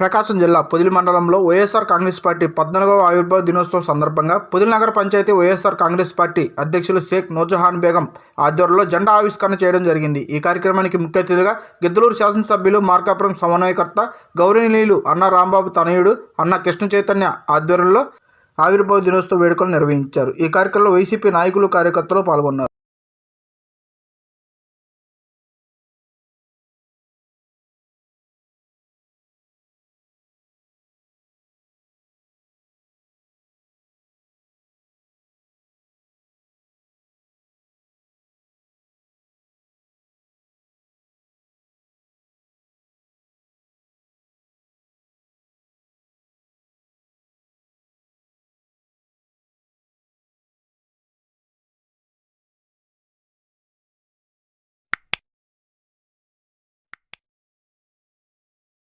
ప్రకాశం జిల్లా పొదిలి మండలంలో వైఎస్ఆర్ కాంగ్రెస్ పార్టీ పద్నాలుగవ ఆవిర్భావ దినోత్సవం సందర్భంగా పొదిలి నగర పంచాయతీ వైఎస్ఆర్ కాంగ్రెస్ పార్టీ అధ్యక్షులు షేక్ నూజహాన్ బేగం ఆధ్వర్యంలో జెండా ఆవిష్కరణ చేయడం జరిగింది. ఈ కార్యక్రమానికి ముఖ్య అతిథిగా గిద్దలూరు శాసనసభ్యులు మార్కాపురం సమన్వయకర్త గౌరవనీయులు అన్న రాంబాబు తనయుడు అన్న కృష్ణ చైతన్య ఆధ్వర్యంలో ఆవిర్భావ దినోత్సవ వేడుకలు నిర్వహించారు. ఈ కార్యక్రమంలో వైసీపీ నాయకులు కార్యకర్తలు పాల్గొన్నారు.